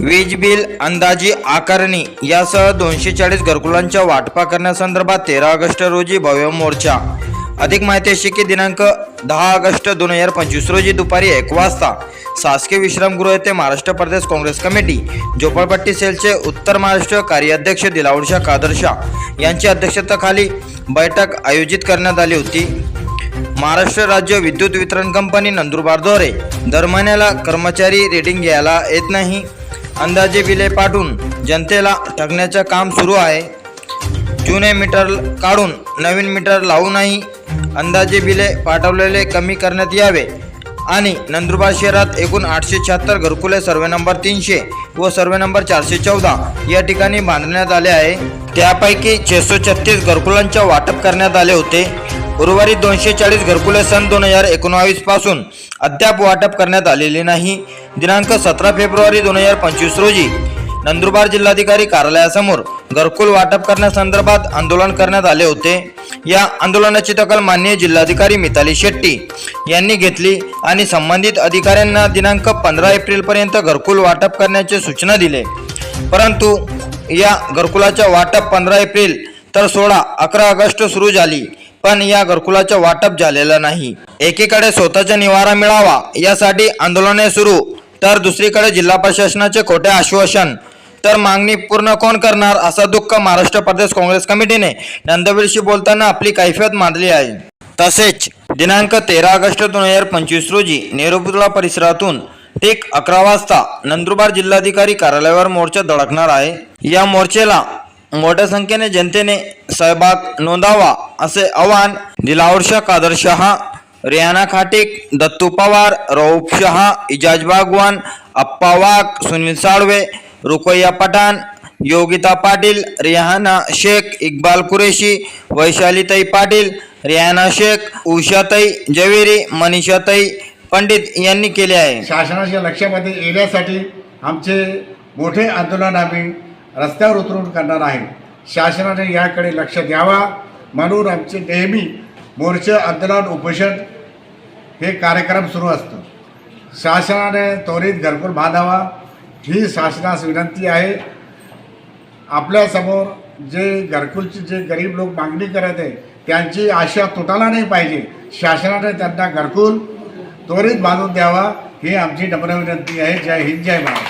वीज बिल अंदाजी आकारणी यासह दोनशे चाळीस घरकुलांच्या वाटपा करण्यासंदर्भात तेरा ऑगस्ट रोजी भव्य मोर्चा. अधिक माहिती अशी की दिनांक दहा ऑगस्ट दोन हजार पंचवीस रोजी दुपारी एक वाजता शासकीय विश्रामगृह येथे महाराष्ट्र प्रदेश काँग्रेस कमिटी झोपडपट्टी सेलचे उत्तर महाराष्ट्र कार्याध्यक्ष दिलावडशा कादरशा यांच्या अध्यक्षतेखाली बैठक आयोजित करण्यात आली होती. महाराष्ट्र राज्य विद्युत वितरण कंपनी नंदुरबारद्वारे दर महिन्याला कर्मचारी रेटिंग घ्यायला येत नाही. अंदाजे बिले पाठवून जनतेला ठगण्याचं काम सुरू आहे. जुने मीटर काढून नवीन मीटर लावूनही अंदाजे बिले पाठवलेले कमी करण्यात यावे. आणि नंदुरबार शहरात एकूण आठशे शहात्तर घरकुले सर्वे नंबर तीनशे व सर्वे नंबर चारशे चौदा या ठिकाणी बांधण्यात आले आहे. त्यापैकी छेसो छत्तीस घरकुलांचे वाटप करण्यात आले होते. उर्वरित दोनशे चाळीस घरकुले सन दोन हजार एकोणावीसपासून अद्याप वाटप करण्यात आलेले नाही. दिनांक सतरा फेब्रुवारी दोन हजार पंचवीस रोजी नंदुरबार जिल्हाधिकारी कार्यालयासमोर घरकुल वाटप करण्यासंदर्भात आंदोलन करण्यात आले होते. या आंदोलनाची दखल माननीय जिल्हाधिकारी मिताली शेट्टी यांनी घेतली आणि संबंधित अधिकाऱ्यांना दिनांक पंधरा एप्रिलपर्यंत घरकुल वाटप करण्याचे सूचना दिले. परंतु या घरकुलाच्या वाटप पंधरा एप्रिल तर सोळा अकरा ऑगस्ट सुरू झाली. पण या घरकुलाचं वाटप झालेलं नाही. एकीकडे स्वतःचा निवारा मिळावा यासाठी आंदोलने सुरू तर दुसरीकडे जिल्हा प्रशासनाचे खोटे आश्वासन. तर मागणी पूर्ण कोण करणार असा दुःख महाराष्ट्र प्रदेश काँग्रेस कमिटीने नंदवीरशी बोलताना आपली कैफियत मांडली आहे. तसेच दिनांक तेरा ऑगस्ट दोन हजार पंचवीस रोजी नेहरूपुतळा परिसरातून ठीक अकरा वाजता नंदुरबार जिल्हाधिकारी कार्यालयावर मोर्चा धडकणार आहे. या मोर्चेला मोठ्या संख्येने जनतेने सहभाग नोंदावा असे आवाहन दिलावर कादर शहा रेहाना खाटिक दत्तू पवार रऊफ शहा इजाज बागवान अप्पा वाघ सुनील साळवे रुकैया पठाण योगिता पाटील रेहाना शेख इक्बाल कुरेशी वैशालीताई पाटील रेहाना शेख उषाताई जवेरी मनीषाताई पंडित यांनी केले आहे. शासनाच्या लक्षामध्ये येण्यासाठी आमचे मोठे आंदोलन आम्ही रस्त्यावर उतरून करणार आहे. शासनाने याकडे लक्ष द्यावा म्हणून आमचे नेहमी मोर्चे आंदोलन उपोषण हे कार्यक्रम सुरू असतो. शासनाने त्वरित घरकुल बांधावा. ही शासनास विनंती आहे. आपल्यासमोर जे घरकुलचे जे गरीब लोक मागणी करत आहे त्यांची आशा तुटायला नाही पाहिजे. शासनाने त्यांना घरकुल त्वरित बांधून द्यावा. ही आमची नम्र विनंती आहे. जय हिंद जय महाराज